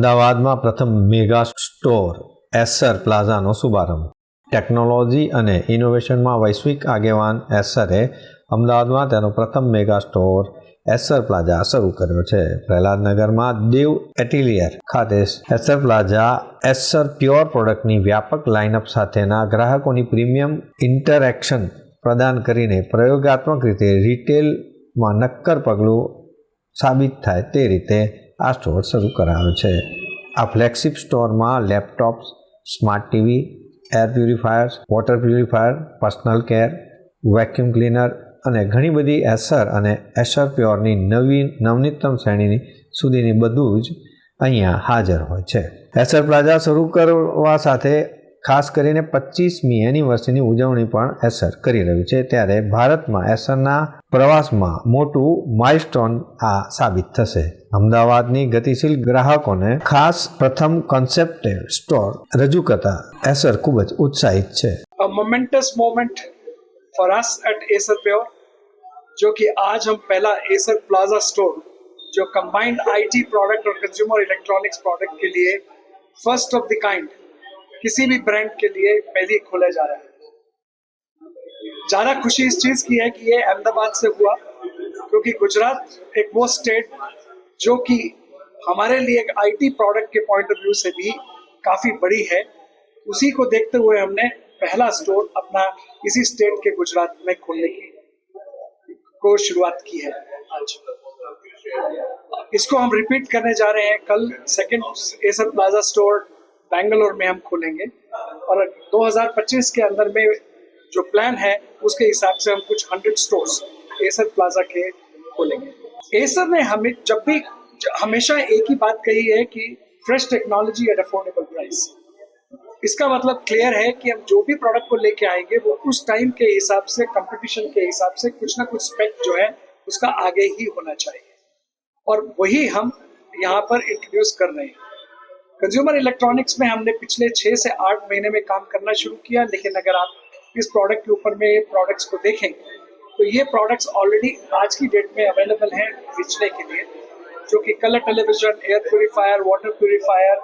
અમદાવાદમાં પ્રથમ mega store Acer પ્લાઝાનો શુભારંભ. ટેકનોલોજી અને ઇનોવેશનમાં વૈશ્વિક આગેવાન એસરે અમદાવાદમાં તેનો પ્રથમ મેગા સ્ટોર એસર પ્લાઝા શરૂ કર્યો છે. પ્રહલાદનગરમાં દેવ એટીલિયર ખાતે એસર પ્લાઝા એસર પ્યોર પ્રોડક્ટની વ્યાપક લાઇનઅપ સાથેના ગ્રાહકોની પ્રીમિયમ ઇન્ટરેક્શન પ્રદાન કરીને પ્રયોગાત્મક રીતે રિટેલમાં નક્કર પગલું સાબિત થાય તે રીતે આ સ્ટોર શરૂ કરાયો છે. આ ફ્લેગશિપ સ્ટોરમાં laptops, smart TV, air purifiers, water purifier, personal care, vacuum cleaner અને ઘણી બધી એસર અને એસર પ્યોરની નવી, નવનીતમ શ્રેણીની સુધીની બધું જ અહીંયા હાજર હોય છે. એસર પ્લાઝા શરૂ કરવા સાથે ખાસ કરીને પચીસમી એનિવર્સરીની ઉજવણી પણ એસર કરી રહ્યું છે ત્યારે ભારતમાં એસરના પ્રવાસમાં મોટું માઇલસ્ટોન આ સાબિત થશે અમદાવાદની ગતિશીલ ગ્રાહકોને ખાસ પ્રથમ કોન્સેપ્ટ સ્ટોર રજૂ કરતા એસર ખૂબ જ ઉત્સાહિત છે a momentous moment for us at Acer Pure जो कि आज हम पहला एसर प्लाजा स्टोर जो कंबाइंड आईटी प्रोडक्ट और कंज्यूमर इलेक्ट्रॉनिक्स प्रोडक्ट के लिए फर्स्ट ऑफ द काइंड किसी भी ब्रांड के लिए पहले खोला जा रहा है। ज़्यादा खुशी इस चीज़ की है कि ये अहमदाबाद से हुआ, क्योंकि गुजरात एक वो स्टेट जो कि हमारे लिए एक आईटी प्रोडक्ट के पॉइंट ऑफ़ व्यू से भी काफ़ी बड़ी है। उसी को देखते हुए हमने पहला स्टोर अपना इसी स्टेट के गुजरात में खोलने की को शुरुआत की है आज। इसको हम रिपीट करने जा रहे हैं। कल second Acer Plaza store Bangalore में हम खोलेंगे। और 2025 के अंदर में जो प्लान है, उसके हिसाब से हम कुछ हंड्रेड स्टोर्स एसर प्लाजा के खोलेंगे। एसर ने हमें जब भी, हमेशा एक ही बात कही है कि fresh technology at affordable price इसका मतलब क्लियर है कि हम जो भी प्रोडक्ट को लेके आएँगे, वो उस टाइम के हिसाब से कंपटीशन के हिसाब से कुछ ना कुछ स्पेक जो है, उसका आगे ही होना चाहिए। और वही हम यहाँ पर इंट्रोड्यूस कर रहे हैं। कंज्यूमर इलेक्ट्रॉनिक्स में हमने पिछले छः से आठ महीने में काम करना शुरू किया, लेकिन अगर आप इस प्रोडक्ट के ऊपर में प्रोडक्ट्स को देखें तो ये प्रोडक्ट्स ऑलरेडी आज की डेट में अवेलेबल हैं बेचने के लिए, जो कि colour television air purifier water purifier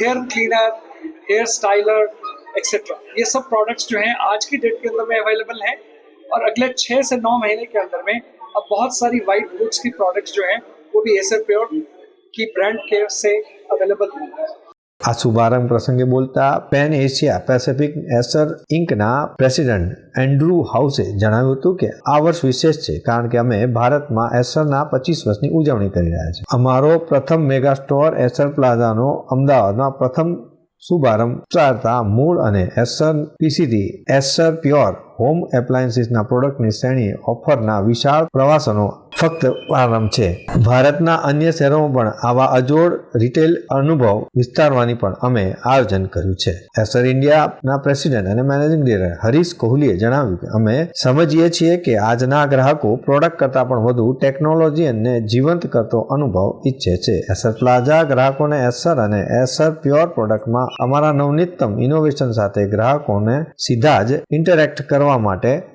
hair cleaner hair styler etcetera ये सब प्रोडक्ट्स जो हैं आज की डेट के अंदर में अवेलेबल हैं और अगले छः से नौ महीने के अंदर में अब बहुत सारी वाइट गुड्स की प्रोडक्ट्स जो हैं भी एसर प्योर की ब्रांड के से अवेलेबल होंगे આ શુભારંભ પ્રસંગે બોલતા પેન એશિયા પેસિફિક એસર ઇન્કના પ્રેસિડેન્ટ એન્ડ્રુ હાઉસે જણાવ્યું હતું કે આ વર્ષ વિશેષ છે કારણ કે અમે ભારતમાં એસરના પચીસ વર્ષની ઉજવણી કરી રહ્યા છીએ અમારો પ્રથમ મેગા સ્ટોર એસર પ્લાઝાનો અમદાવાદમાં પ્રથમ શુભારંભ ચાલતા મૂળ અને એસર પીસીથી એસર પ્યોર હોમ એપ્લાયન્સીસના પ્રોડક્ટની શ્રેણી ઓફરના વિશાળ પ્રવાસનો ફક્ત પ્રારંભ છે. ભારતના અન્ય શહેરોમાં પણ આવા અજોડ રિટેલ અનુભવ વિસ્તારવાની પણ અમે આયોજન કર્યું છે. એસર ઇન્ડિયાના પ્રેસિડેન્ટ અને મેનેજિંગ ડિરેક્ટર હરીશ કોહલીએ જણાવ્યું કે અમે સમજીએ છીએ કે આજના ગ્રાહકો પ્રોડક્ટ કરતાં પણ વધુ ટેકનોલોજી અને જીવંત કરતો અનુભવ ઈચ્છે છે. એસર પ્લાઝા ગ્રાહકોને એસર અને એસર પ્યોર પ્રોડક્ટમાં અમારા નવનીતમ ઇનોવેશન સાથે ગ્રાહકોને સીધા જ ઇન્ટરેક્ટ કરવા માટે